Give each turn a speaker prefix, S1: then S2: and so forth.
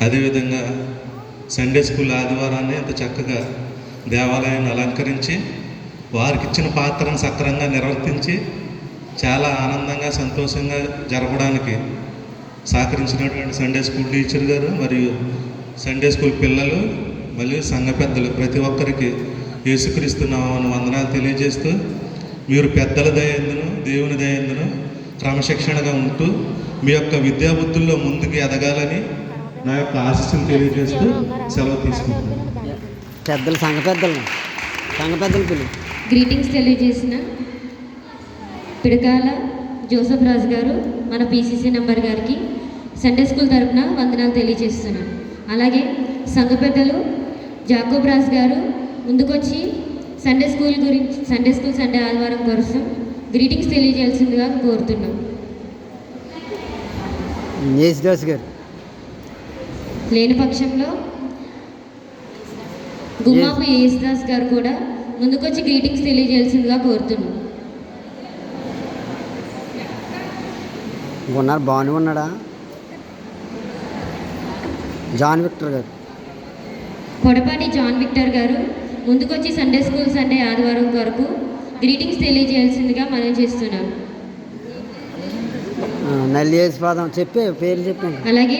S1: అదేవిధంగా Sunday school ఆదివారాన్ని అంత చక్కగా దేవాలయాన్ని అలంకరించి వారికి ఇచ్చిన పాత్రను సక్రంగా నిర్వర్తించి చాలా ఆనందంగా సంతోషంగా జరపడానికి సహకరించినటువంటి సండే స్కూల్ టీచర్ గారు మరియు సండే స్కూల్ పిల్లలు మరియు సంఘ పెద్దలు ప్రతి ఒక్కరికి యేసుక్రీస్తున్నామని వందనాలు తెలియజేస్తూ మీరు పెద్దల దయందును దేవుని దయందును క్రమశిక్షణగా ఉంటూ మీ యొక్క విద్యాబుద్ధుల్లో ముందుకు ఎదగాలని నా యొక్క ఆశీస్సులు తెలియజేస్తూ సెలవు తీసుకుంటున్నాను.
S2: పెద్దలు సంఘ పెద్దలు సంఘ పెద్దలు పిల్లి
S3: గ్రీటింగ్స్ తెలియజేసిన పిడకాల జోసఫ్ రాజు గారు మన పీసీసీ నెంబర్ గారికి సండే స్కూల్ తరపున వందనాలు తెలియజేస్తున్నాను. అలాగే సంఘ పెద్దలు జాకోబ్ రాజు గారు ముందుకొచ్చి సండే స్కూల్ గురించి సండే స్కూల్ సండే ఆదివారం కోసం గ్రీటింగ్స్ తెలియజేయాల్సిందిగా కోరుతున్నాం.
S2: గారు.
S3: లేని పక్షంలో గుమ్మాపు యేసుదాస్ గారు కూడా ముందుకొచ్చి గ్రీటింగ్స్ తెలియజేయాల్సిందిగా కోరుతున్నాం.
S2: ఉన్నారు బాగానే ఉన్నాడా? జాన్ విక్టర్ గారు.
S3: పొడపాటి జాన్ విక్టర్ గారు ముందుకొచ్చి సండే స్కూల్ సండే ఆదివారం వరకు గ్రీటింగ్స్ తెలియజేయాల్సిందిగా మనం చేస్తున్నాం.
S2: నల్లి పాదం చెప్పే పేరు చెప్పండి.
S3: అలాగే